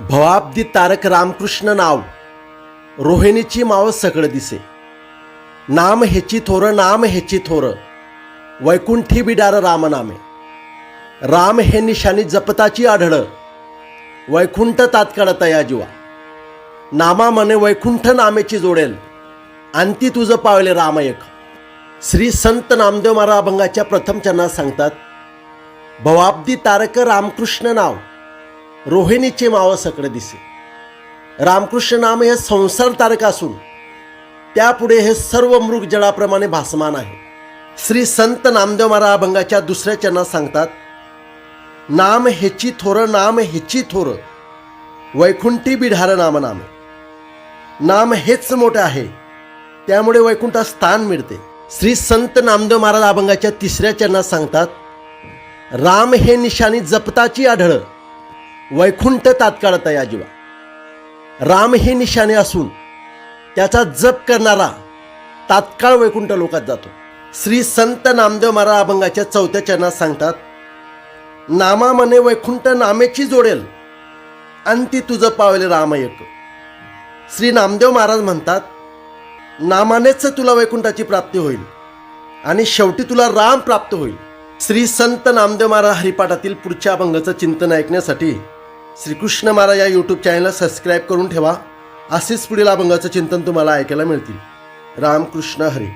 भवाब्दी तारक रामकृष्ण नाव. रोहिणीची माव सगळं दिसे. नाम हेची थोर नाम हेची थोर. वैकुंठी बिडार रामनामे. राम हे निशाणी जपताची आढळ. वैकुंठ तात्काळ तया जीवा. नामा मने वैकुंठ नामेची जोडेल. अंती तुझं पावले राम एक. श्री संत नामदेव महाराज अभंगाच्या प्रथम चरणात सांगतात भवाब्दी तारक रामकृष्ण नाव. रोहिणीचे माव सकळ दिसे. रामकृष्ण नाम हे संसार तारक असून त्यापुढे हे सर्व मृग जळाप्रमाणे भासमान आहे. श्री संत नामदेव महाराज अभंगाच्या दुसऱ्या चरणात सांगतात नाम हेची थोर नाम हेची थोर वैकुंठी बिढार नाम नामे. नाम हेच मोठे आहे त्यामुळे वैकुंठात स्थान मिळते. श्री संत नामदेव महाराज अभंगाच्या तिसऱ्या चरणात सांगतात राम हे निशाणी जपताची आढळ वैकुंठ तात्काळ आहे जीवा. राम हे निशाणे असून त्याचा जप करणारा तात्काळ वैकुंठ लोकात जातो. श्री संत नामदेव महाराज अभंगाच्या चौथ्या चरणात सांगतात नामा मने वैकुंठ नामेची जोडेल अंती तुझं पावले राम एक. श्री नामदेव महाराज म्हणतात नामानेच तुला वैकुंठाची प्राप्ती होईल आणि शेवटी तुला राम प्राप्त होईल. श्री संत नामदेव महाराज हरिपाठातील पुढच्या अभंगाचं चिंतन ऐकण्यासाठी श्रीकृष्ण महाराज या यूट्यूब चॅनलला सबस्क्राईब करून ठेवा. असेच पुढील अभंगाचं चिंतन तुम्हाला ऐकायला मिळतील. रामकृष्ण हरी.